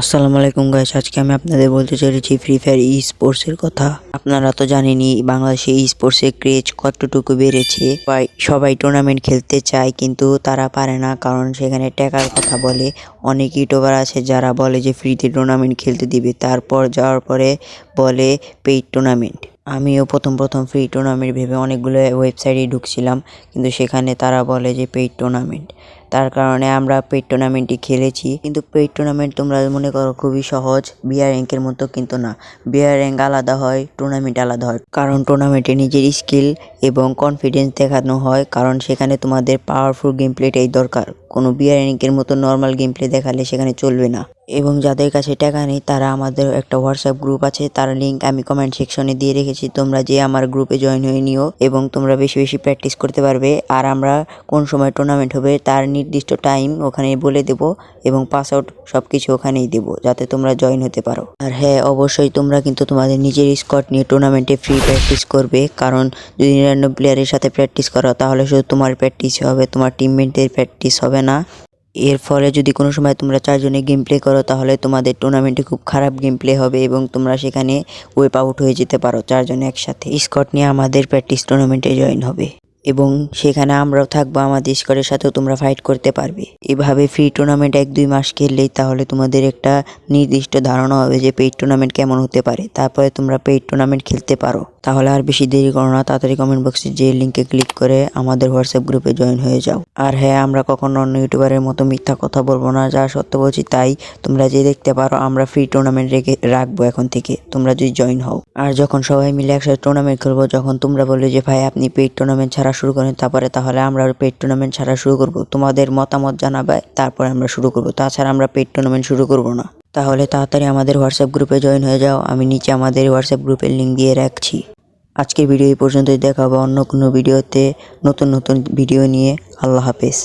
আসসালামু আলাইকুম গাইস আজকে আমি আপনাদের বলতে চলেছি ফ্রি ফায়ার ই স্পোর্টসের কথা। আপনারা তো জানেনই, বাংলাদেশে ই স্পোর্টসের ক্রেজ কতটুকু বেড়েছে। সবাই টুর্নামেন্ট খেলতে চায়, কিন্তু তারা পারে না, কারণ সেখানে টাকার কথা বলে। অনেক ইউটিউবার আছে যারা বলে যে ফ্রিতে টুর্নামেন্ট খেলতে দিবে, তারপর যাওয়ার পরে বলে পেইড টুর্নামেন্ট আমিও প্রথম প্রথম ফ্রি টুর্নামেন্ট ভেবে অনেকগুলো ওয়েবসাইটে ঢুকছিলাম, কিন্তু সেখানে তারা বলে যে পেইড টুর্নামেন্ট তার কারণে আমরা পেট টুর্নামেন্টটি খেলেছি। কিন্তু পেট টুর্নামেন্ট তোমরা মনে করো খুবই সহজ বিয়ার র্যাঙ্কের মতো কিন্তু না। বিয়ার র্যাঙ্ক আলাদা হয় টুর্নামেন্ট আলাদা হয়। কারণ টুর্নামেন্টে নিজের স্কিল এবং কনফিডেন্স দেখানো হয়, কারণ সেখানে তোমাদের পাওয়ারফুল গেম প্লেটাই দরকার। কোনো বিয়ার র্যাঙ্কের মতো নর্মাল গেম প্লে দেখালে সেখানে চলবে না। এবং যাদের কাছে টাকা নেই, তারা আমাদের একটা হোয়াটসঅ্যাপ গ্রুপ আছে, তার লিঙ্ক আমি কমেন্ট সেকশনে দিয়ে রেখেছি। তোমরা যে আমার গ্রুপে জয়েন হয়ে নিও এবং তোমরা বেশি বেশি প্র্যাকটিস করতে পারবে। আর আমরা কোন সময় টুর্নামেন্ট হবে, তার নির্দিষ্ট টাইম ওখানে বলে দেব এবং পাসওয়ার্ড সব কিছু ওখানেই দেবো, যাতে তোমরা জয়েন হতে পারো। আর হ্যাঁ অবশ্যই তোমরা কিন্তু তোমাদের নিজের স্কট নিয়ে টুর্নামেন্টে ফ্রি প্র্যাকটিস করবে। কারণ যদি র্যান্ডম প্লেয়ারের সাথে প্র্যাকটিস করো, তাহলে শুধু তোমার প্র্যাকটিস হবে, তোমার টিমমেটদের প্র্যাকটিস হবে না। এর ফলে যদি কোনো সময় তোমরা চারজনে গেম প্লে করো, তাহলে তোমাদের টুর্নামেন্টে খুব খারাপ গেম প্লে হবে এবং তোমরা সেখানে ওয়েপ আউট হয়ে যেতে পারো। চারজনে একসাথে। স্কট নিয়ে আমাদের প্র্যাকটিস টুর্নামেন্টে জয়েন হবে। এবং সেখানে আমরাও থাকব আমাদের স্কোয়াডের সাথেও তোমরা ফাইট করতে পারবে। এভাবে ফ্রি টুর্নামেন্ট এক দুই মাস খেললেই তাহলে তোমাদের একটা নির্দিষ্ট ধারণা হবে যে পেইড টুর্নামেন্ট কেমন হতে পারে। তারপরে তোমরা পেইড টুর্নামেন্ট খেলতে পারো। তাহলে আর বেশি দেরি করো না, তাড়াতাড়ি কমেন্ট বক্সে যে লিঙ্কে ক্লিক করে আমাদের হোয়াটসঅ্যাপ গ্রুপে জয়েন হয়ে যাও। আর হ্যাঁ আমরা কখনো অন্য ইউটিউবারের মতো মিথ্যা কথা বলব না, যা সত্য বলছি তাই তোমরা যে দেখতে পারো, আমরা ফ্রি টুর্নামেন্ট রেখে রাখব এখন থেকে। তোমরা যদি জয়েন হও। আর যখন সবাই মিলে একসাথে টুর্নামেন্ট খেলব, যখন তোমরা বললে যে, ভাই, আপনি পেইড টুর্নামেন্ট ছাড়া শুরু করেন, তারপরে তাহলে আমরা পেট টুর্নামেন্ট ছাড়া শুরু করব। তোমাদের মতামত জানাবে, তারপরে আমরা শুরু করব। তাছাড়া আমরা পেট টুর্নামেন্ট শুরু করব না। তাহলে তাড়াতাড়ি আমাদের হোয়াটসঅ্যাপ গ্রুপে জয়েন হয়ে যাও। আমি নিচে আমাদের হোয়াটসঅ্যাপ গ্রুপের লিঙ্ক দিয়ে রাখছি। আজকের ভিডিও এই পর্যন্তই। দেখাবো অন্য কোনো ভিডিওতে নতুন নতুন ভিডিও নিয়ে। আল্লাহ হাফেজ।